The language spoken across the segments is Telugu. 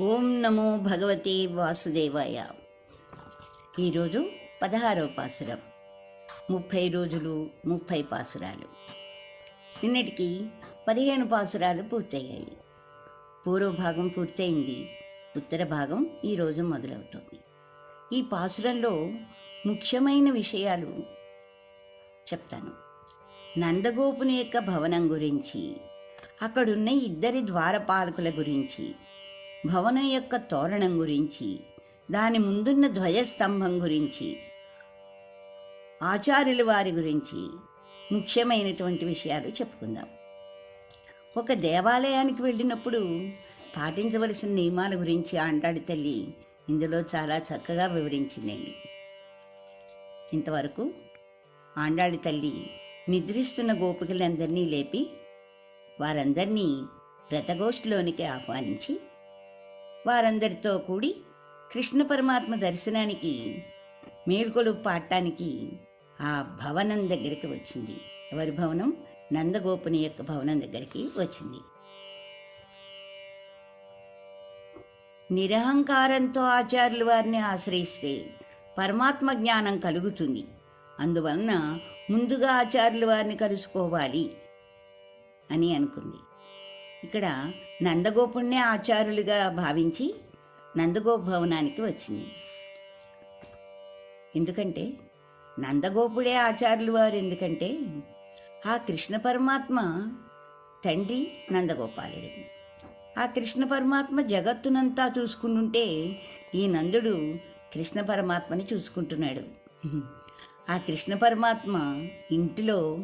ఓం నమో భగవతే వాసుదేవాయ. ఈరోజు పదహారవ పాసురం. ముప్పై రోజులు ముప్పై పాసురాలు. నిన్నటికి పదిహేను పాసురాలు పూర్తయ్యాయి. పూర్వ భాగం పూర్తయింది. ఉత్తర భాగం ఈరోజు మొదలవుతుంది. ఈ పాసురంలో ముఖ్యమైన విషయాలు చెప్తాను. నందగోపుని యొక్క భవనం గురించి అక్కడున్న ఇద్దరి ద్వారపాలకుల గురించి భవనం యొక్క తోరణం గురించి దాని ముందున్న ధ్వజస్తంభం గురించి ఆచార్యుల వారి గురించి ముఖ్యమైనటువంటి విషయాలు చెప్పుకుందాం. ఒక దేవాలయానికి వెళ్ళినప్పుడు పాటించవలసిన నియమాల గురించి ఆంటాడి తల్లి ఇందులో చాలా చక్కగా వివరించిందండి. ఇంతవరకు ఆండాడి తల్లి నిద్రిస్తున్న గోపికలందరినీ లేపి వారందరినీ వ్రతగోష్ఠిలోనికి ఆహ్వానించి వారందరితో కూడి కృష్ణ పరమాత్మ దర్శనానికి మేల్కొలు పాడటానికి ఆ భవనం దగ్గరికి వచ్చింది. ఎవరి భవనం? నందగోపుని యొక్క భవనం దగ్గరికి వచ్చింది. నిరహంకారంతో ఆచార్యుల వారిని ఆశ్రయిస్తే పరమాత్మ జ్ఞానం కలుగుతుంది. అందువలన ముందుగా ఆచార్యుల వారిని కలుసుకోవాలి అని అనుకుంది. ఇక్కడ నందగోపుణ్ణే ఆచారులుగా భావించి నందగోప భవనానికి వచ్చింది. ఎందుకంటే నందగోపుడే ఆచార్యులు వారు ఎందుకంటే ఆ కృష్ణ పరమాత్మ తండ్రి నందగోపాలుడు. ఆ కృష్ణ పరమాత్మ జగత్తునంతా చూసుకుంటుంటే ఈ నందుడు కృష్ణ పరమాత్మని చూసుకుంటున్నాడు. ఆ కృష్ణ పరమాత్మ ఇంటిలో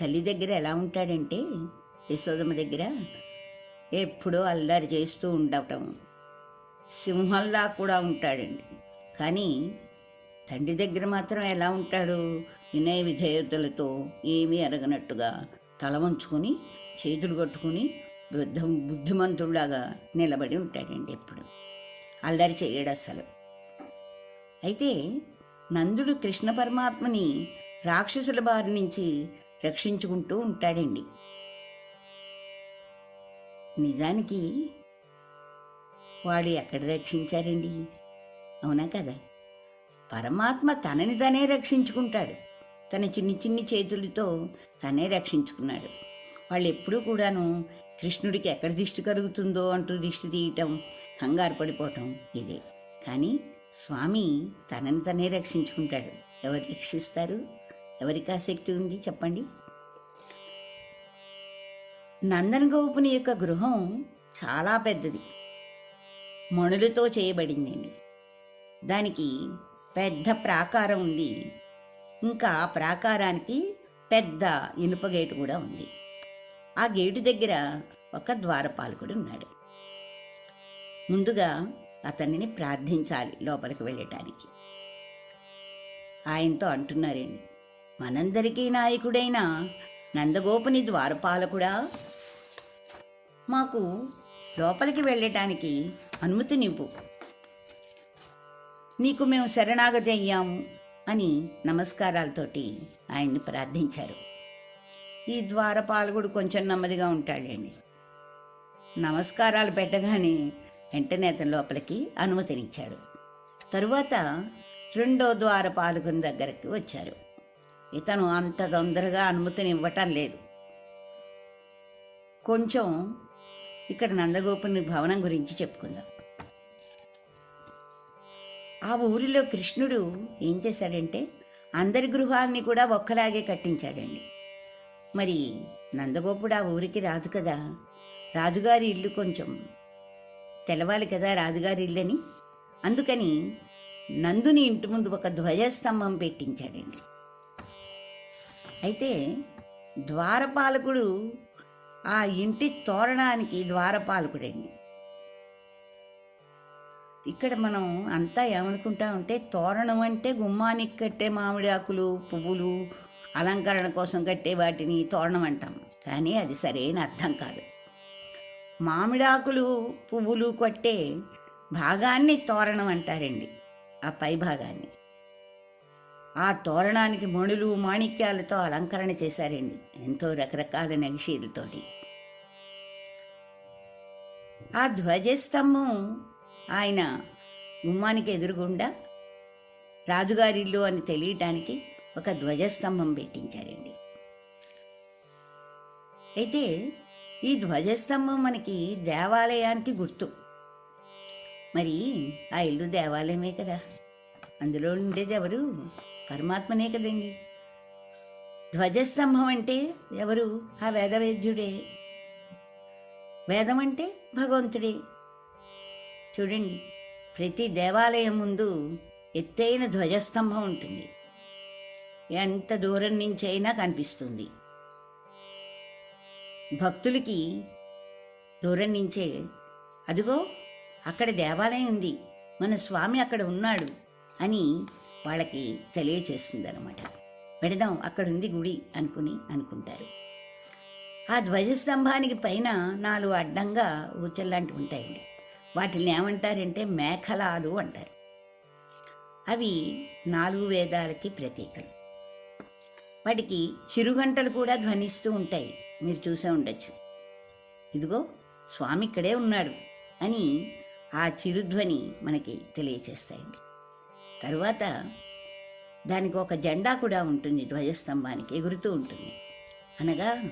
తల్లి దగ్గర ఎలా ఉంటాడంటే యశోదమ్మ దగ్గర ఎప్పుడూ అల్లరి చేస్తూ ఉండటం. సింహంలా కూడా ఉంటాడండి. కానీ తండ్రి దగ్గర మాత్రం ఎలా ఉంటాడు? వినయ విధేయతలతో ఏమీ అరగనట్టుగా తల వంచుకొని చేతులు కట్టుకుని బుద్ధ బుద్ధిమంతుడిలాగా నిలబడి ఉంటాడండి ఎప్పుడు. అల్లరి చేయడు అసలు అయితే నందుడు కృష్ణ పరమాత్మని రాక్షసుల బారి నుంచి రక్షించుకుంటూ ఉంటాడండి. నిజానికి వాడు ఎక్కడ రక్షించారండి? అవునా కదా? పరమాత్మ తనని తనే రక్షించుకుంటాడు. తన చిన్ని చిన్ని చేతులతో తనే రక్షించుకున్నాడు. వాళ్ళు ఎప్పుడూ కూడాను కృష్ణుడికి ఎక్కడ దిష్టి కలుగుతుందో అంటూ దిష్టి తీయటం కంగారు పడిపోవటం ఇదే. కానీ స్వామి తనని తనే రక్షించుకుంటాడు. ఎవరు రక్షిస్తారు? ఎవరికి ఆసక్తి ఉంది చెప్పండి? నందనగోపుని యొక్క గృహం చాలా పెద్దది. మణులతో చేయబడిందండి. దానికి పెద్ద ప్రాకారం ఉంది. ఇంకా ఆ ప్రాకారానికి పెద్ద ఇనుప గేటు కూడా ఉంది. ఆ గేటు దగ్గర ఒక ద్వారపాలకుడు ఉన్నాడు. ముందుగా అతనిని ప్రార్థించాలి లోపలికి వెళ్ళటానికి. ఆయనతో అంటున్నారండి మనందరికీ నాయకుడైన నందగోపుని ద్వారపాలకుడా మాకు లోపలికి వెళ్ళటానికి అనుమతినివ్వు నీకు మేము శరణాగతి అయ్యాము అని నమస్కారాలతోటి ఆయన్ని ప్రార్థించారు. ఈ ద్వారపాలకుడు కొంచెం నెమ్మదిగా ఉంటాడండి. నమస్కారాలు పెట్టగానే వెంటనే అతని లోపలికి అనుమతినిచ్చాడు. తరువాత రెండో ద్వారపాలకుని దగ్గరికి వచ్చారు. ఇతను అంత తొందరగా అనుమతిని ఇవ్వటం లేదు. కొంచెం ఇక్కడ నందగోపుని భవనం గురించి చెప్పుకుందాం. ఆ ఊరిలో కృష్ణుడు ఏం చేశాడంటే అందరి గృహాల్ని కూడా ఒక్కలాగే కట్టించాడండి. మరి నందగోపుడు ఆ ఊరికి రాజు కదా రాజుగారి ఇల్లు కొంచెం తెలవాలి కదా రాజుగారి ఇల్లని? అందుకని నందుని ఇంటి ముందు ఒక ధ్వజస్తంభం పెట్టించాడండి. అయితే ద్వారపాలకుడు ఆ ఇంటి తోరణానికి ద్వారపాలకుడండి. ఇక్కడ మనం అంతా ఏమనుకుంటా ఉంటే తోరణం అంటే గుమ్మానికి కట్టే మామిడి ఆకులు పువ్వులు అలంకరణ కోసం కట్టే వాటిని తోరణం అంటాం. కానీ అది సరైన అర్థం కాదు. మామిడాకులు పువ్వులు కొట్టే భాగాన్ని తోరణం అంటారండి. ఆ పై భాగాన్ని. ఆ తోరణానికి మణులు మాణిక్యాలతో అలంకరణ చేశారండి. ఎంతో రకరకాల నగిషీలతోటి ఆ ధ్వజస్తంభం ఆయన గుమ్మానికి ఎదురుగుండా రాజుగారిల్లు అని తెలియటానికి ఒక ధ్వజస్తంభం పెట్టించారండి. అయితే ఈ ధ్వజస్తంభం మనకి దేవాలయానికి గుర్తు. మరి ఆ ఇల్లు దేవాలయమే కదా. అందులో ఉండేది ఎవరు? పరమాత్మనే కదండి. ధ్వజస్తంభం అంటే ఎవరు? ఆ వేదవేద్యుడే. వేదం అంటే భగవంతుడే. చూడండి ప్రతి దేవాలయం ముందు ఎత్తైన ధ్వజస్తంభం ఉంటుంది. ఎంత దూరం నుంచి అయినా కనిపిస్తుంది. భక్తులకి దూరం నుంచే అదిగో అక్కడ దేవాలయం ఉంది. మన స్వామి అక్కడ ఉన్నాడు అని వాళ్ళకి తెలియచేస్తుంది అనమాట పెడదాం అక్కడ ఉంది గుడి అనుకుని అనుకుంటారు. ఆ ధ్వజస్తంభానికి పైన నాలుగు అడ్డంగా ఊచల్లాంటివి ఉంటాయండి. వాటిని ఏమంటారంటే మేఖలాలు అంటారు. అవి నాలుగు వేదాలకి ప్రతీకలు. వాటికి చిరుగంటలు కూడా ధ్వనిస్తూ ఉంటాయి. మీరు చూసే ఉండొచ్చు. ఇదిగో స్వామి ఇక్కడే ఉన్నాడు అని ఆ చిరుధ్వని మనకి తెలియచేస్తాయండి. తరువాత దానికి ఒక జెండా కూడా ఉంటుంది ధ్వజస్తంభానికి ఎగురుతూ ఉంటుంది. అనగా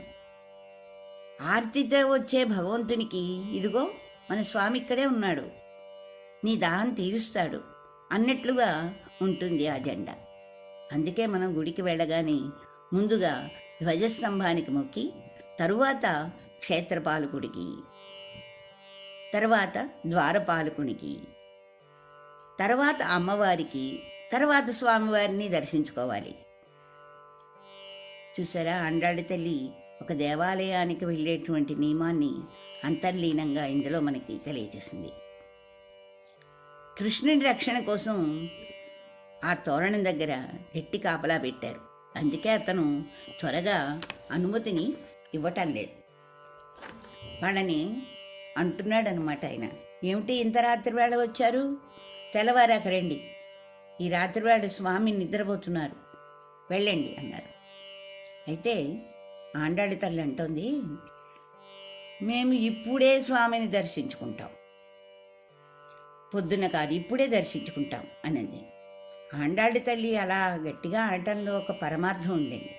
ఆర్తితో వచ్చే భగవంతునికి ఇదిగో మన స్వామి ఇక్కడే ఉన్నాడు. నీ దాహం తీరుస్తాడు అన్నట్లుగా ఉంటుంది ఆ జెండా. అందుకే మనం గుడికి వెళ్ళగానే ముందుగా ధ్వజస్తంభానికి మొక్కి తరువాత క్షేత్రపాలకుడికి తర్వాత ద్వారపాలకునికి తర్వాత అమ్మవారికి తర్వాత స్వామివారిని దర్శించుకోవాలి. చూసారా? అండాడి తల్లి ఒక దేవాలయానికి వెళ్ళేటువంటి నియమాన్ని అంతర్లీనంగా ఇందులో మనకి తెలియజేసింది. కృష్ణుడి రక్షణ కోసం ఆ తోరణం దగ్గర గట్టి కాపలా పెట్టారు. అందుకే అతను త్వరగా అనుమతిని ఇవ్వటం లేదు. వాళ్ళని అంటున్నాడనమాట ఆయన. ఏమిటి ఇంత రాత్రి వేళ వచ్చారు? తెల్లవారాక రండి. ఈ రాత్రి స్వామి నిద్రపోతున్నారు. వెళ్ళండి అన్నారు. అయితే ఆండాడి తల్లి అంటుంది మేము ఇప్పుడే స్వామిని దర్శించుకుంటాం. పొద్దున కాదు ఇప్పుడే దర్శించుకుంటాం అనంది. ఆండాడి తల్లి అలా గట్టిగా అనటంలో ఒక పరమార్థం ఉందండి.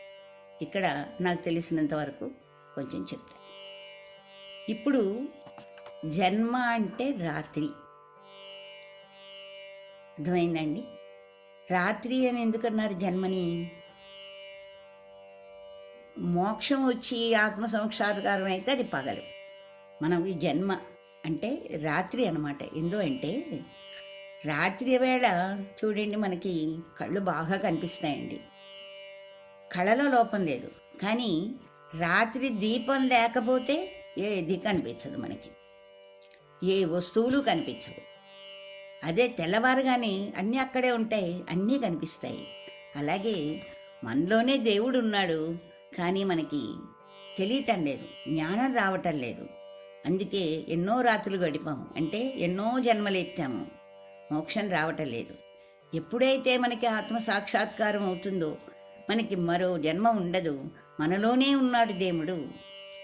ఇక్కడ నాకు తెలిసినంత వరకు కొంచెం చెప్తాను. ఇప్పుడు జన్మ అంటే రాత్రి. అర్థమైందండి. రాత్రి అని ఎందుకన్నారు జన్మని? మోక్షం వచ్చి ఆత్మ సంక్షాత్కారం అయితే అది పగలు. మనం ఈ జన్మ అంటే రాత్రి అనమాట ఎందు అంటే రాత్రి వేళ చూడండి మనకి కళ్ళు బాగా కనిపిస్తాయండి. కళలో లోపం లేదు. కానీ రాత్రి దీపం లేకపోతే ఏది కనిపించదు మనకి. ఏ వస్తువులు కనిపించవు. అదే తెల్లవారుగానే అన్నీ అక్కడే ఉంటాయి అన్నీ కనిపిస్తాయి. అలాగే మనలోనే దేవుడు ఉన్నాడు కానీ మనకి తెలియటం లేదు జ్ఞానం రావటం లేదు. అందుకే ఎన్నో రాత్రులు గడిపాము అంటే ఎన్నో జన్మలు ఎత్తాము మోక్షం రావటం లేదు. ఎప్పుడైతే మనకి ఆత్మ సాక్షాత్కారం అవుతుందో మనకి మరో జన్మ ఉండదు మనలోనే ఉన్నాడు దేవుడు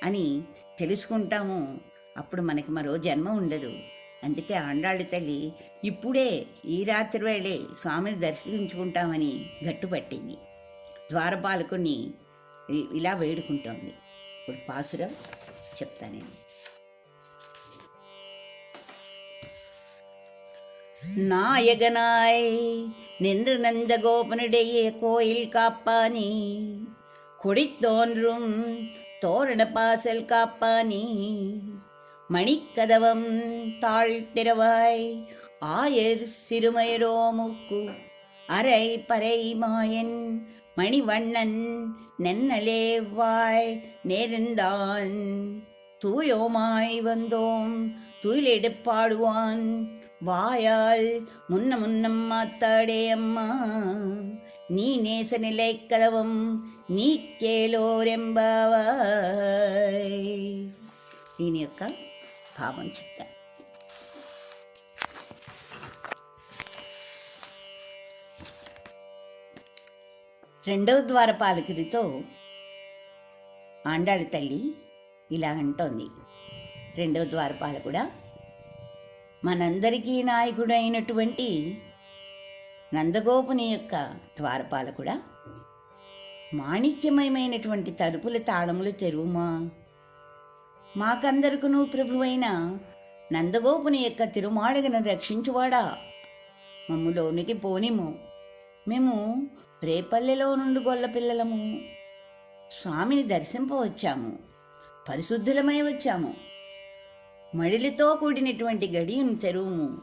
అని తెలుసుకుంటాము అప్పుడు మనకి మరో జన్మ ఉండదు. అందుకే ఆండాళ్ళ తల్లి ఇప్పుడే ఈ రాత్రి వేళే స్వామిని దర్శించుకుంటామని గట్టుపట్టింది ద్వారపాలకుని ఇ- ఇలా వేడుకుంటోంది ఇప్పుడు పాసురం చెప్తాను நாயகனாய் நின்று நந்த கோபனுடைய கோயில் காப்பானி கொடித்தோன்றும் தோரண பாசல் காப்பானி மணிக்கதவம் தாழ்த்திரவாய் ஆயர் சிறுமையரோ முக்கு அரை பறை மாயன் மணிவண்ணன் நென்னலேவாய் நேர்ந்தான் தூயோமாய் வந்தோம் துயிலெடுப்பாடுவான் வாயால் முன்ன முன்னம் மாத்தாடே అమ్మా నీ నేస నిలై కలవం నీ కేలోరెంబావాయ్ దీని యొక్క భావం చెప్తాను. రెండవ ద్వారపాలకుడితో ఆండాడి తల్లి ఇలా అంటోంది. రెండవ ద్వారపాలకుడ మనందరికీ నాయకుడైనటువంటి నందగోపుని యొక్క ద్వారపాలకుడ మాణిక్యమయమైనటువంటి తలుపుల తాళములు తెరువుమా? మాకందరికును ప్రభువైన నందగోపుని యొక్క తిరుమాళగను రక్షించువాడా? మమ్ములోనికి పోనిము. మేము రేపల్లెలో నుండి గొల్ల పిల్లలము. స్వామిని దర్శింపవచ్చాము పరిశుద్ధులమై వచ్చాము. మడిలితో కూడినటువంటి గడియను తెరువుము.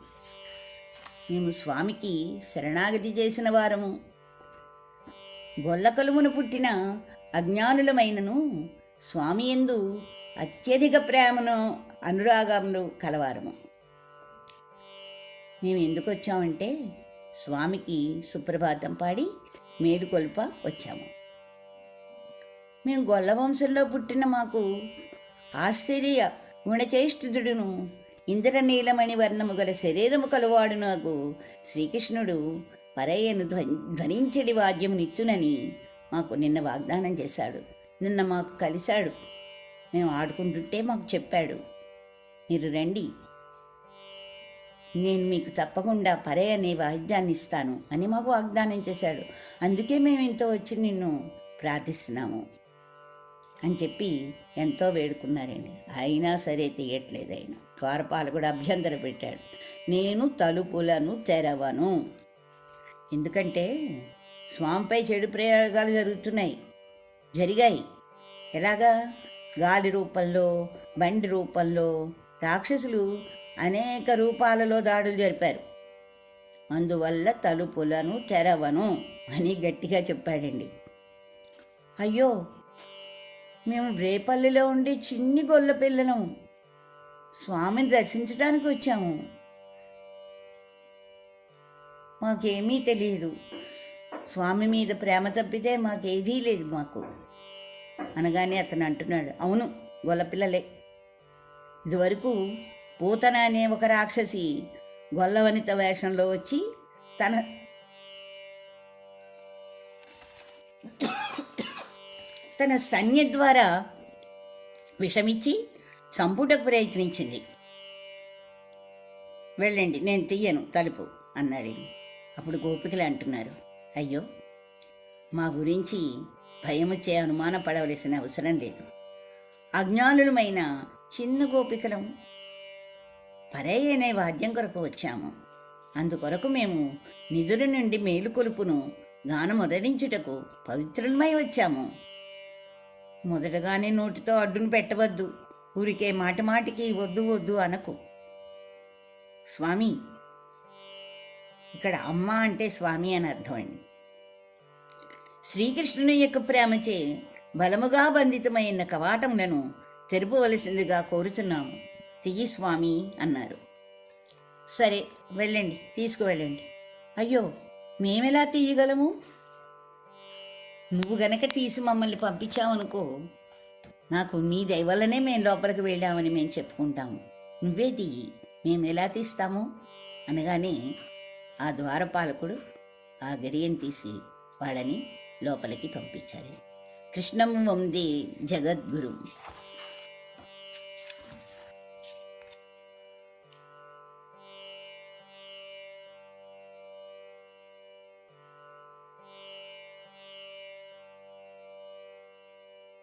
మేము స్వామికి శరణాగతి చేసిన వారము. గొల్లకలుమును పుట్టిన అజ్ఞానులమైనను స్వామి ఎందు అత్యధిక ప్రేమను అనురాగములు కలవారము. మేము ఎందుకు వచ్చామంటే స్వామికి సుప్రభాతం పాడి మేలుకొల్ప వచ్చాము. మేము గొల్లవంశంలో పుట్టిన మాకు ఆశ్చర్య గుణచేష్టితుడును ఇంద్రనీలమణి వర్ణము గల శరీరము కలవాడు నాకు శ్రీకృష్ణుడు పరయ్యను ధ్వ- ధ్వనించడి వాద్యమునిచ్చునని మాకు నిన్న వాగ్దానం చేశాడు. నిన్న మాకు కలిశాడు. మేము ఆడుకుంటుంటే మాకు చెప్పాడు మీరు రండి. నేను మీకు తప్పకుండా పరే అనే వాయిద్యాన్ని ఇస్తాను అని మాకు వాగ్దానం చేశాడు. అందుకే మేము ఇంత వచ్చి నిన్ను ప్రార్థిస్తున్నాము అని చెప్పి ఎంతో వేడుకున్నారండి. అయినా సరే తీయట్లేదు ఆయన. ద్వారపాలు కూడా అభ్యంతర పెట్టాడు. నేను తలుపులను తెరవను. ఎందుకంటే స్వామిపై చెడు ప్రయోగాలు జరుగుతున్నాయి. జరిగాయి. ఎలాగా? గాలి రూపంలో బండి రూపంలో రాక్షసులు అనేక రూపాలలో దాడులు జరిపారు. అందువల్ల తలుపులను తెరవను అని గట్టిగా చెప్పాడండి. అయ్యో మేము రేపల్లిలో ఉండి చిన్ని గొల్ల పిల్లలం. స్వామిని దర్శించడానికి వచ్చాము. మాకేమీ తెలియదు. స్వామి మీద ప్రేమ తప్పితే మాకేదీ లేదు మాకు. అనగానే అతను అంటున్నాడు అవును గొల్లపిల్లలే ఇదివరకు పూతన అనే ఒక రాక్షసి గొల్లవనిత వేషంలో వచ్చి తన తన సన్య ద్వారా విషమిచ్చి చంపుటకు ప్రయత్నించింది. వెళ్ళండి నేను తీయను తలుపు అన్నాడు. అప్పుడు గోపికలు అంటున్నారు అయ్యో మా గురించి భయముచ్చే అనుమానపడవలసిన అవసరం లేదు. అజ్ఞానులమైన చిన్న గోపికలం పరే అనే వాద్యం కొరకు వచ్చాము. అందుకొరకు మేము నిధుల నుండి మేలుకొలుపును గానముదరించుటకు పవిత్రులమై వచ్చాము. మొదటగానే నోటితో అడ్డును పెట్టవద్దు. ఊరికే మాటి మాటికి వద్దు వద్దు అనకు. స్వామి ఇక్కడ అమ్మ అంటే స్వామి అని అర్థం అండి. శ్రీకృష్ణుని యొక్క ప్రేమచే బలముగా బంధితమైన కవాటములను తెరుపవలసిందిగా కోరుతున్నాము తియ్యి స్వామి అన్నారు. సరే వెళ్ళండి తీసుకువెళ్ళండి. అయ్యో మేమెలా తీయగలము? నువ్వు గనక తీసి మమ్మల్ని పంపించావనుకో నాకు నీ దయవల్లనే మేము లోపలికి వెళ్ళామని మేము చెప్పుకుంటాము. నువ్వే తీయి మేము ఎలా తీస్తాము? అనగానే ఆ ద్వారపాలకుడు ఆ గడియను తీసి వాళ్ళని లోపలికి పంపించారు కృష్ణం వందే జగద్గురు.